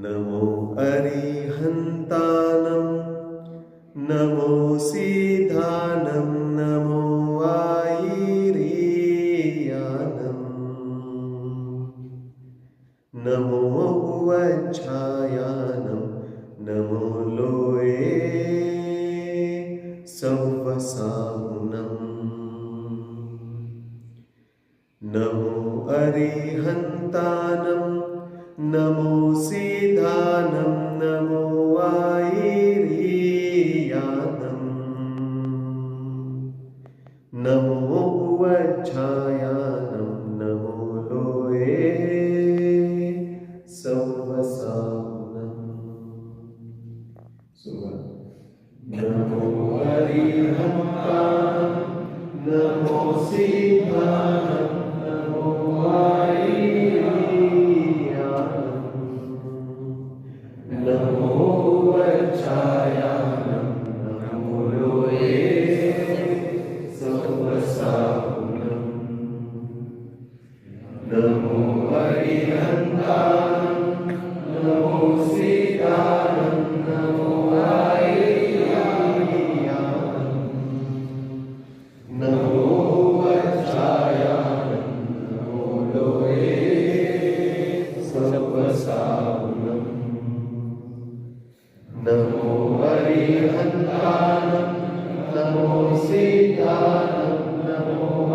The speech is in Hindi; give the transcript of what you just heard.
नमो अरिहन्तानं नमो सीधानं नमो आयिरीयानम् नमो उवच्छायानं नमो लोये सौवसाहुनम् नमो अरिहन्तानं नमो सीधानं नमो आयिरीयानम् नमो उवच्छायानं नमो लोये सौवसाहुनम् नमो अरिहन्तानं नमो सीधानं Namo Hari Antanam, Namo Sitaram, Namo